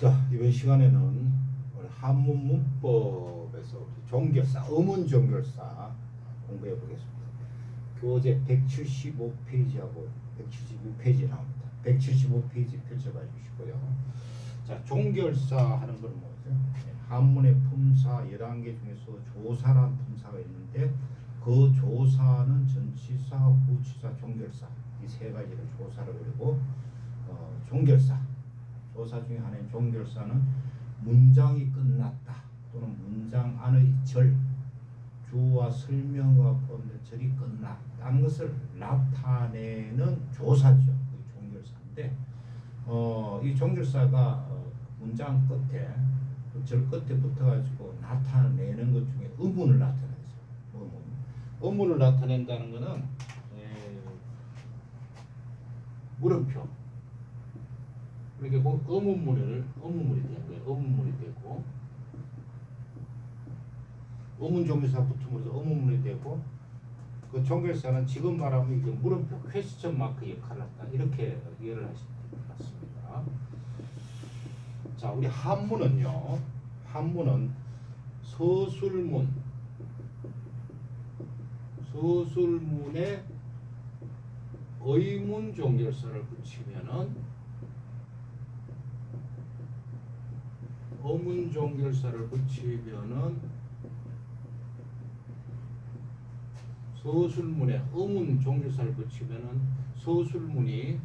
자 이번 시간에는 한문 문법에서 종결사, 어문 종결사 공부해 보겠습니다. 교재 175페이지하고 176페이지 나옵니다. 175페이지 펼쳐봐 주시고요. 자 종결사 하는 건 뭐죠? 네, 한문의 품사 11개 중에서 조사라는 품사가 있는데 그 조사는 전치사, 후치사, 종결사 이 세 가지를 조사를 그리고 어, 종결사 조사 중에 하나인 종결사는 문장이 끝났다 또는 문장 안의 절 주와 설명과 포함된 절이 끝났다는 것을 나타내는 조사죠. 이 종결사인데 어, 이 종결사가 어, 문장 끝에 그절 끝에 붙어가지고 나타내는 것 중에 의문을 나타내죠. 의문. 의문을 나타낸다는 것은 에, 물음표. 그러니까 그 의문문을 의문문이 되는 거예요. 의문문이 되고 의문 종교사 붙음으로써 의문문이 되고 그 종결사는 지금 말하면 이게 물음표 퀘스천 마크 역할을 한다. 이렇게 이해를 하시면 될 것 같습니다. 자, 우리 한문은요. 한문은 서술문 서술문에 의문 종결사를 붙이면은 어문 종 결사를 붙이면은 서술문에 어문 종결사를 붙이면은 서술문이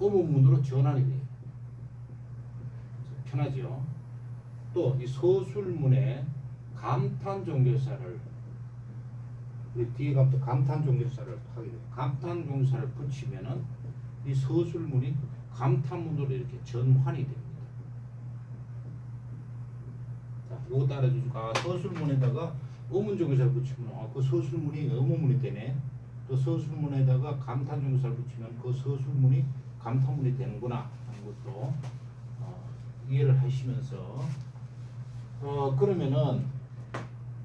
어문문으로 전환이 돼요. 편하죠. 또이 서술문에 감탄 종결사를 우리 뒤에 감탄 종결사를 하게 돼요. 감탄 종결사를 붙이면은 이 서술문이 감탄문으로 이렇게 전환이 됩니다. 자, 요거 따라주시고 아, 서술문에다가 어문 종결사를 붙이면 아, 그 서술문이 어문문이 되네. 또 서술문에다가 감탄 종결사를 붙이면 그 서술문이 감탄문이 되는구나 하는 것도 어, 이해를 하시면서 어 그러면은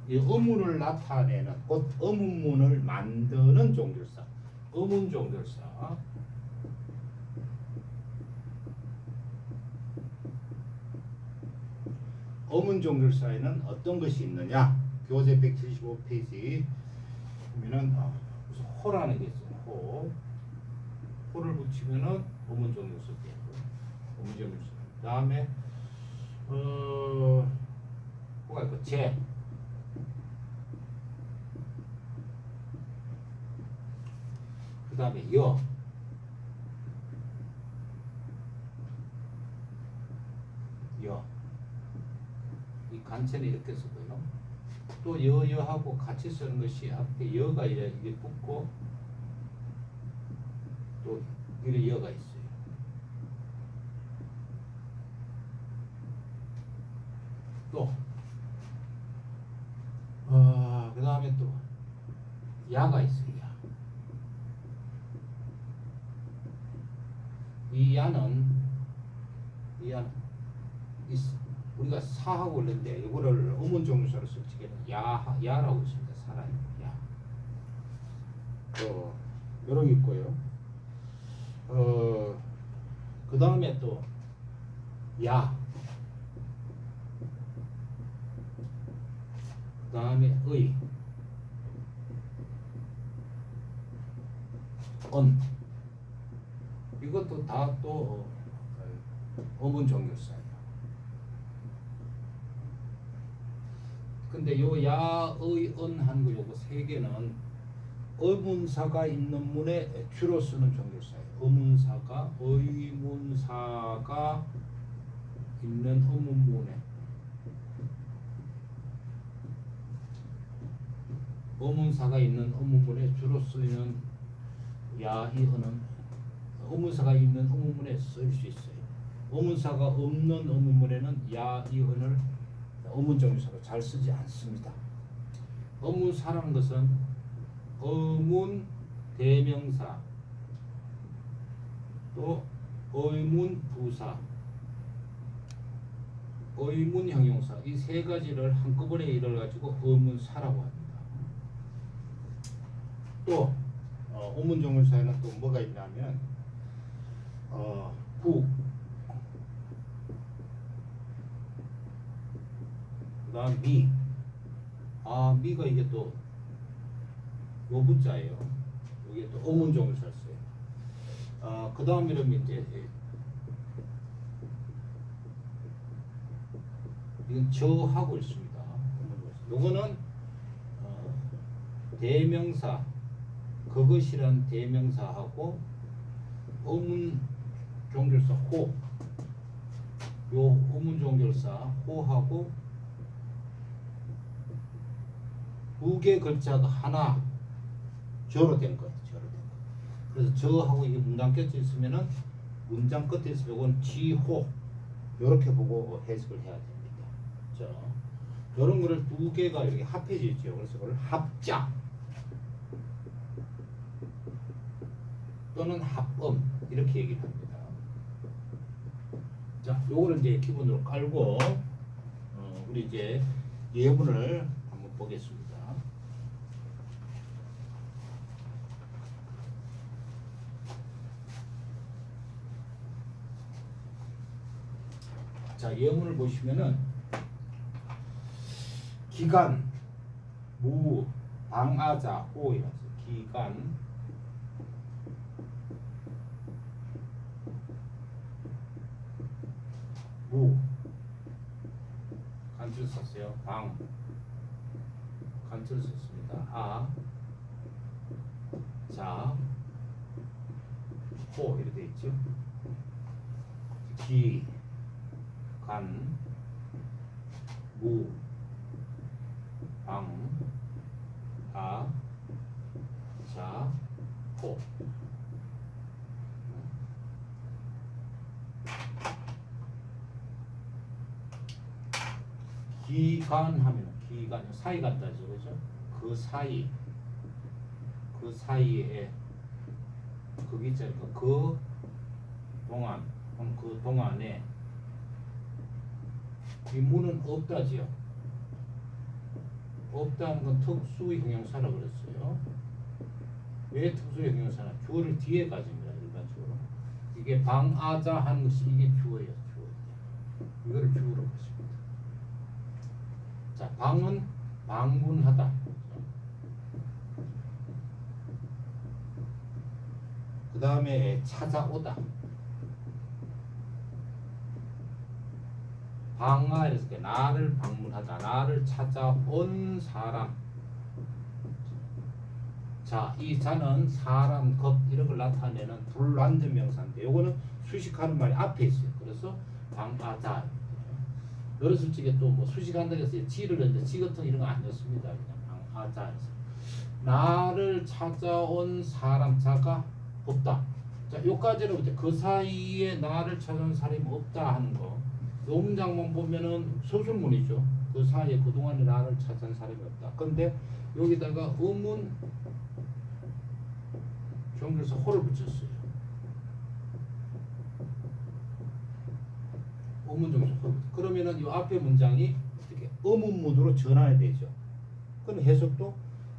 이 어문을 나타내는 곧 어문문을 만드는 종결사 어문 종결사 어문 종결사에는 어떤 것이 있느냐? 교재 175페이지. 보면은 어, 무슨 호라는 게 있어요. 호. 호를 붙이면은 어문 종결사 되고 어문 종결사 그 다음에 어 호가 있고? 제. 그 다음에 여 여. 이 간체는 이렇게 쓰고요. 또 여, 여하고 같이 쓰는 것이 앞에 여가 이래 이게 붙고 또 이래 여가 있어요. 또, 어, 그 다음에 또 야가 있어요. 야. 이 야는 이 야는 이 스- 우리가 사하고 있는데 이거를 어문 종류사로 쓸 적에는 야 야라고 있습니다. 살아요. 야. 또 여러 개 있고요. 어, 그 다음에 또 야. 그 다음에 의. 언. 이것도 다 또 어문 종교사예요. 근데 요 야, 의, 언 하는 거 요거 세 개는 의문사가 있는 문에 주로 쓰는 종교사예요. 의문사가 의문사가 있는 의문문에 의문사가 있는 의문문에 주로 쓰이는 야, 이, 언은 의문사가 있는 의문문에 쓰일 수 있어요. 의문사가 없는 의문문에는 야, 이, 언을 의문정유사로 잘 쓰지 않습니다. 의문사라는 것은 의문 대명사 또 의문 부사 의문 형용사 이 세 가지를 한꺼번에 이뤄 가지고 의문사라고 합니다. 또 어, 의문정유사에는 또 뭐가 있냐면 어, 구. 그다음 미. 아 미가 이게 또 요부자예요. 이게 또 어문종을 썼어요. 어, 그다음 이름이 이제 이건 저하고 있습니다. 요거는 어, 대명사 그것이란 대명사하고 어문 종결사 호. 요 어문 종결사 호하고 두 개 글자가 하나 저로 된 거예요. 저로 된 거. 그래서 저하고 이게 문장 껴져 있으면은 문장 끝에 있으면 이건 지호 이렇게 보고 해석을 해야 됩니다. 자, 이런 거를 두 개가 이렇게 합해져 있죠. 그래서 그걸 합자 또는 합음 이렇게 얘기를 합니다. 자, 요거를 이제 기본으로 깔고 어, 우리 이제 예문을 한번 보겠습니다. 자, 예문을 보시면은 기간 무 방아자 호이라서 기간 무 간줄 썼어요. 방 간줄 썼습니다. 아, 자, 호 이렇게 돼 있죠. 기, 간, 무, 방, 아, 자, 호. 기간 하면 기간 사이 같다죠 그죠 그 사이 그 사이에 그게 있잖아요 그 동안 그럼 그 동안에 이 문은 없다지요. 없다는 건 특수 형용사라 그랬어요. 왜 특수 형용사나 주어를 뒤에 가집니다 일반적으로. 이게 방아자 하는 것이 이게 주어예요 주어. 이거를 주어로 보십니다. 자, 방은 방문하다. 그 다음에 찾아오다. 방아 이렇게 나를 방문하다. 나를 찾아온 사람. 자, 이 자는 사람, 것 이런 걸 나타내는 불완전 명사인데 요거는 수식하는 말이 앞에 있어요. 그래서 방아자. 어렸을 적에 또 뭐 수식한다고 해서 지를 넣는데 지 같은 이런 거안 넣습니다. 그냥 아자에서 나를 찾아온 사람 자가 없다. 자, 요까지는 이제 그 사이에 나를 찾아온 사람이 없다 하는 거. 요 문장만 보면은 서술문이죠. 그 사이에 그동안에 나를 찾아온 사람이 없다. 근데 여기다가 의문 종교에서 호를 붙였어요. 의문종에서 호. 그러면은 이 앞에 문장이 어떻게 의문문으로 전환이 되죠. 그럼 해석도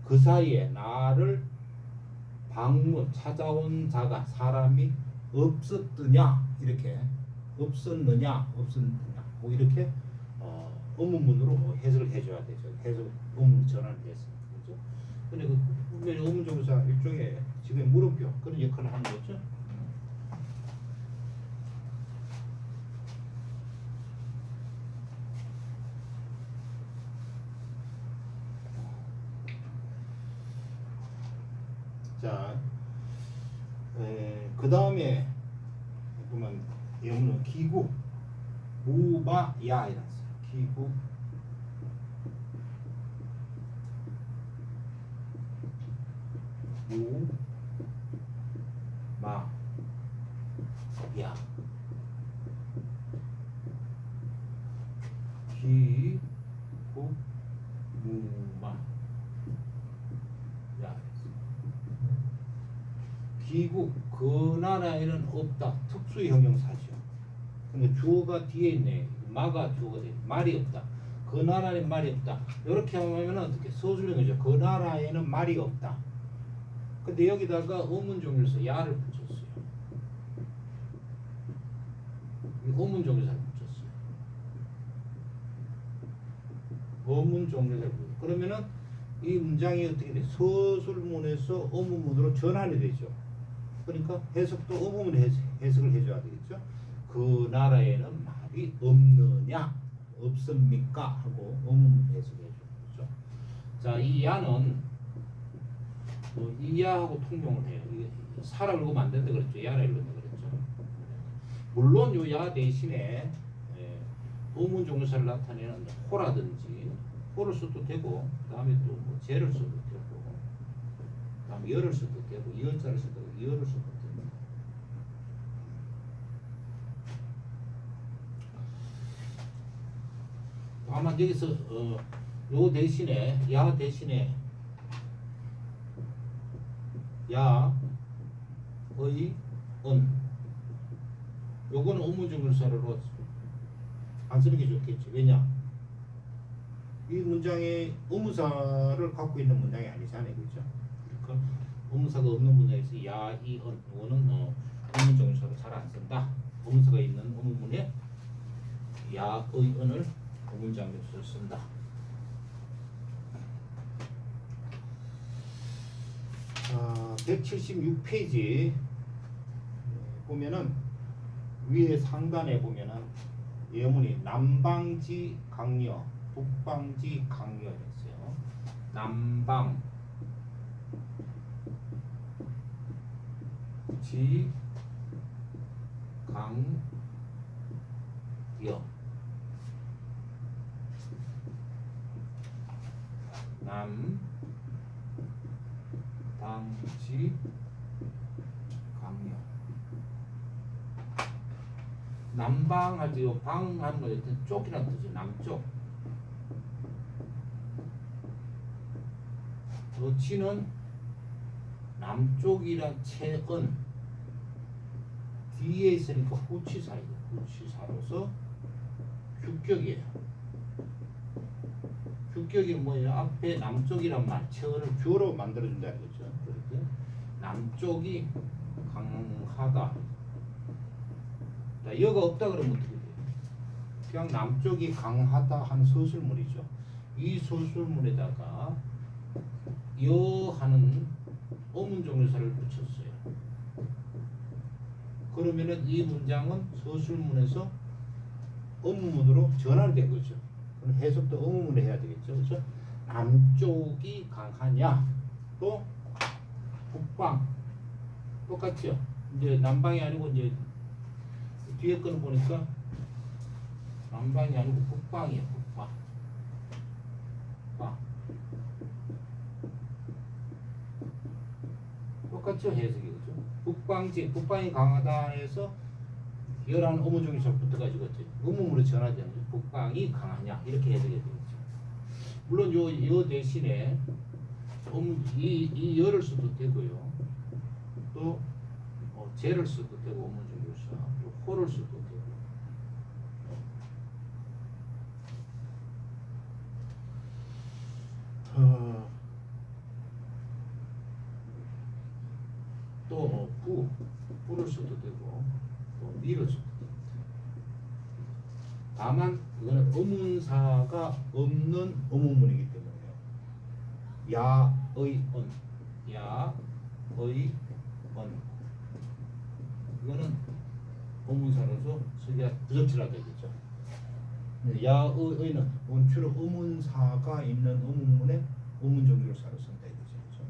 그 사이에 나를 방문 찾아온 자가 사람이 없었느냐 이렇게 없었느냐 없었느냐 뭐 이렇게 어, 의문문으로 뭐 해석을 해줘야 되죠. 해석 의문 전환이 됐습니다. 그렇죠? 근데 그 분명히 의문종사 일종의 지금 물음표 그런 역할을 하는 거죠. 자, 그 다음에 예문은 기구. 무마야 이랬어요. 기구. 무마야. 기구 무마 야 기국 그 나라에는 없다. 특수 형용사죠. 근데 주어가 뒤에 있네. 마가 주어가 돼. 말이 없다. 그 나라에는 말이 없다. 이렇게 하면 어떻게 서술형이죠. 그 나라에는 말이 없다. 근데 여기다가 의문 종류에서 야를 붙였어요. 이 의문 종료사를 붙였어요. 의문 종료사를 붙였어요. 그러면은 이 문장이 어떻게 돼? 서술문에서 의문문으로 전환이 되죠. 그러니까 해석도 의문문 해석, 해석을 해줘야 되겠죠. 그 나라에는 말이 없느냐 없습니까 하고 의문문 해석해 주죠. 자, 이 야는 뭐 이야하고 통용을 해요. 사라 읽으면 안 된다 그랬죠. 야라 읽는다 그랬죠. 물론 요 야 대신에 예, 의문 종료사를 나타내는 호라든지 호를 써도 되고 그다음에 또뭐 제를 써도 되고 그다음에 열을 써도 되고 이어자를 써도 되고 이어를 써도 됩니 다. 다만 여기서 어, 요 대신에 야 대신에 야, 의, 은. 요거는 의문종료사로 안 쓰는 게 좋겠지. 왜냐? 이 문장에 의문사를 갖고 있는 문장이 아니잖아요. 그죠? 그러니까 의문사가 없는 문장에서 야, 이, 은. 요거는 어, 의문종료사로 잘 안 쓴다. 의문사가 있는 의문문에 야, 의, 은을 의문장료사로 쓴다. 자, 176페이지. 보면은 위에 상단에 보면은 예문이 남방지 강여, 북방지 강여 있어요. 남방. 지 강여 남 방지 강력 남방 할 때 요 방하는 거 일단 쪽이라는 뜻이 남쪽 더치는 남쪽이란 채은 뒤에 있으니까 후치사이고 후치사로서 규격이에요 규격이 뭐예요? 앞에 남쪽이란 말, 채어를 주어로 만들어준다 이거죠. 그렇게 남쪽이 강하다. 자, 여가 없다 그러면 어떻게 돼요? 그냥 남쪽이 강하다 한 서술문이죠. 이 서술문에다가 여 하는 어문종료사를 붙였어요. 그러면은 이 문장은 서술문에서 어문문으로 전환된 거죠. 그럼 해석도 의문문에 해야 되겠죠. 그렇죠? 남쪽이 강하냐? 또 북방 똑같죠. 이제 남방이 아니고 이제 뒤에 거는 보니까 남방이 아니고 북방이에요. 북방. 북방. 똑같죠 해석이 그죠? 북방지 북방이 강하다 해서 열한 어무종이서 붙어가지고 전환되는 거죠. 북방이 강하냐 이렇게 해석이 되겠죠. 물론 요, 요 대신에 음, 이, 이 열을 써도 되고요. 또 어, 제를 써도 되고 어무종 써도 되고 어, 또 어, 부, 부를 써도 되고 또 미를 써도 되고 다만 그거는 의문사가 없는 의문문이기 때문에요. 야의 은, 야의 은 이거는 의문사로서 쓰기가 부적절하게 되죠. 야의 의는 원초로 의문사가 있는 의문문에 의문종교사로 쓴다 이거죠. 그렇죠?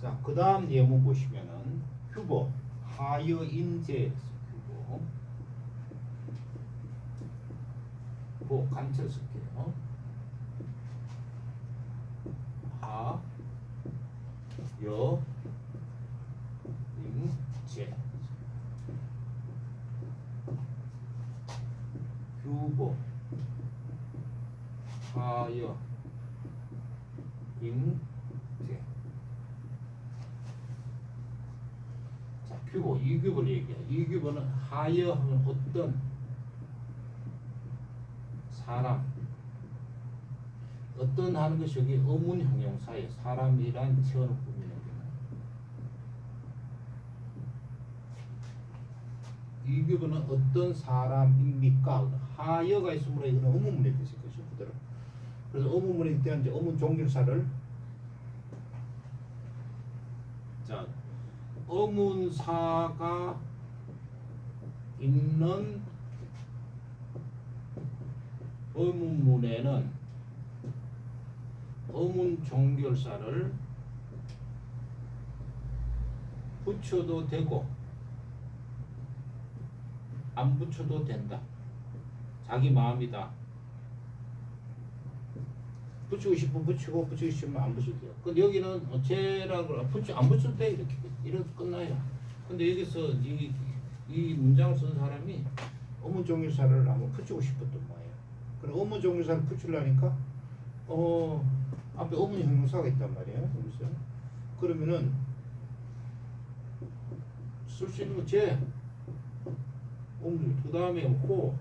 자, 그 다음 예문 보시면은 휴보, 하여 인재 휴보, 쓸게요. 하, 여, 임, 제. 휴보, 하여, 임, 제. 자, 규보, 이 규보를 얘기해. 이 규보는 하여 하면 어떤 사람, 어떤 하는 것이 여기 의문 형용사에 사람이란 꾸미는 거예요. 이 부분은 어떤 사람입니까? 하여가 있으므로 이거는 의문문의 뜻일 것이죠. 그대로. 그래서 의문문일 때는 이제 의문 종결사를 자 의문사가 있는 의문문에는 의문 종결사를 붙여도 되고 안 붙여도 된다. 자기 마음이다. 붙이고 싶으면 붙이고 붙이고 싶으면 안 붙여도 돼요. 근데 여기는 어, 쟤라고 붙여 안 붙여도 돼 이렇게 이렇게 끝나요. 근데 여기서 이, 이 문장을 쓴 사람이 의문 종결사를 한번 붙이고 싶었던 거예요. 그럼 의문 종결사를 붙이려니까 어 앞에 의문 형용사가 있단 말이에요. 여기서 그러면은 쓸 수 있는 거쟤 그 다음에 호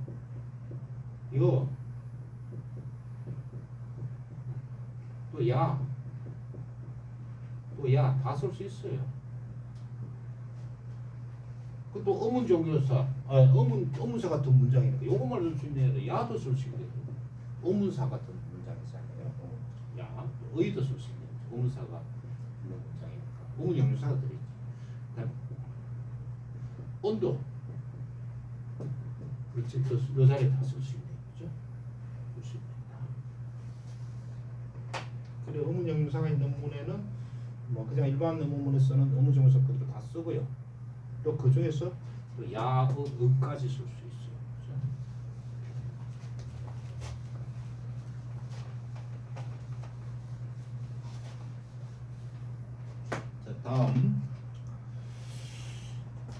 이거 또 야, 또 야, 다 쓸 수 있어요. 그또 의문 종교사, 아, 의문 의문사 같은 문장이니까 요것만 쓸 수 있는 야도 쓸 수 있는 의문사 같은 문장이잖아요. 어, 야, 또 의도 쓸수 있는 의문사가 있는 문장이니까 의문 형용사가. 그다음 온도, 그렇지, 그 여자리 다쓸 수 있는 거죠. 쓸수 있다. 그래 의문 형용사가 있는 문에는 뭐 그냥 일반 의문문에서는 의문 정사 그대로 다 쓰고요. 또 그 중에서 또 야, 의, 의까지 쓸 수 있어요. 그죠? 자 다음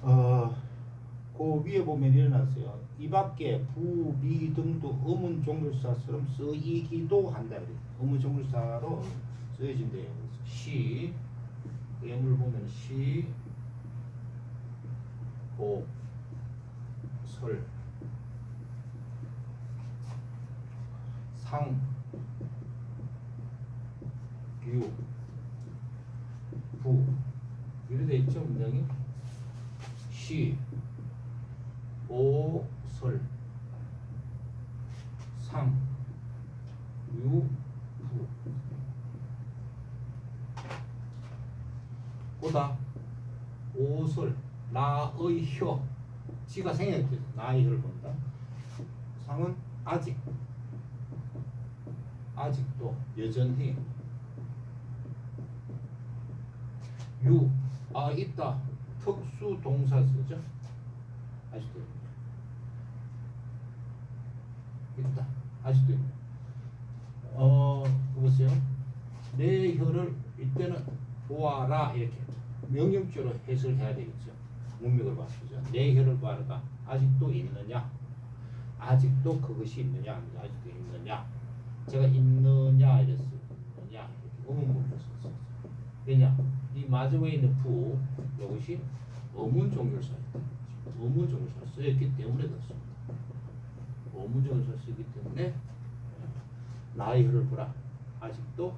어, 그 위에 보면 일어났어요. 이 밖에 부, 미 등도 의문 종결사처럼 쓰이기도 한다. 의문 종결사로 쓰여진대요. 시, 그 예물 보면 시, 복, 설, 상, 유, 부 있죠 문장이? 시, 오, 설, 상, 유, 부 보다 오설 나의 혀. 지가 생략돼 나의 혀를 본다. 상은 아직. 아직도 여전히. 유 아 있다 특수 동사 쓰죠 아직도 있다 아직도 있다 어 보세요 내 혀를 이때는 보아라 이렇게 명령조로 해석을 해야 되겠죠. 문맥을 봐서죠. 내 혀를 바르다. 아직도 있느냐? 아직도 그것이 있느냐? 아직도 있느냐? 제가 있느냐 이랬어요. 있느냐 이렇게 의문문을 썼어요. 왜냐? 이 마지막에 있는 부 이것이 어문 종결사입니다. 어문 종결사 쓰였기 때문에 그렇습니다. 어문 종결사 쓰기 때문에 나의 혀를 보라. 아직도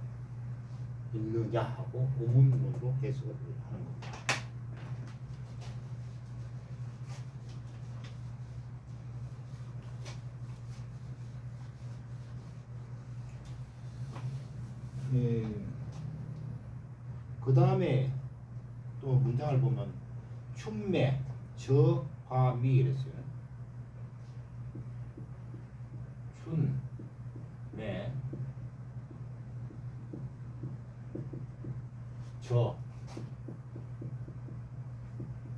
있느냐 하고 의문문으로 해석을 하는 겁니다. 예, 그 다음에 또 문장을 보면 춘매, 저, 화, 미 이랬어요. 춘, 매, 저,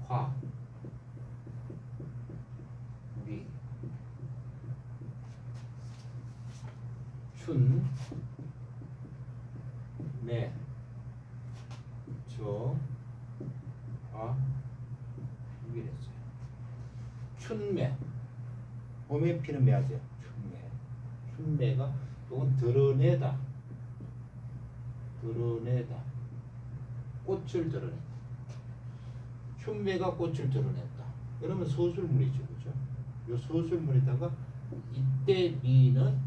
화, 미, 춘, 매, 저, 화, 미랬어요. 춘매, 봄에 피는 매하죠. 춘매, 춘매가 또는 드러내다, 드러내다. 꽃을 드러낸다. 춘매가 꽃을 드러냈다. 그러면 서술문이죠, 그죠? 요 서술문에다가 이때 미는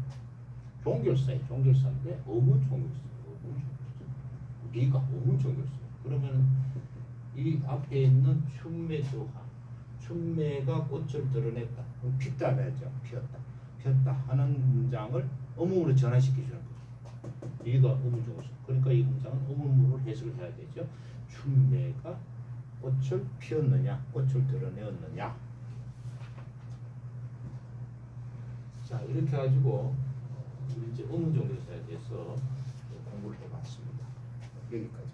종결사예요. 종결사인데 어문 종결사. 어문 종결사. 리가 어문 종결사. 그러면 이 앞에 있는 춘매조하. 춘매가 꽃을 드러냈다. 그럼 피다 해야죠. 피었다. 피었다 하는 문장을 어문으로 전환시켜 주는 거죠. 리가 어문 종결사. 그러니까 이 문장은 어문으로 해석을 해야 되죠. 춘매가 꽃을 피웠느냐, 꽃을 드러내었느냐. 자 이렇게 가지고 우리 이제 어문 종교사에 대해서 공부를 해봤습니다. 여기까지입니다.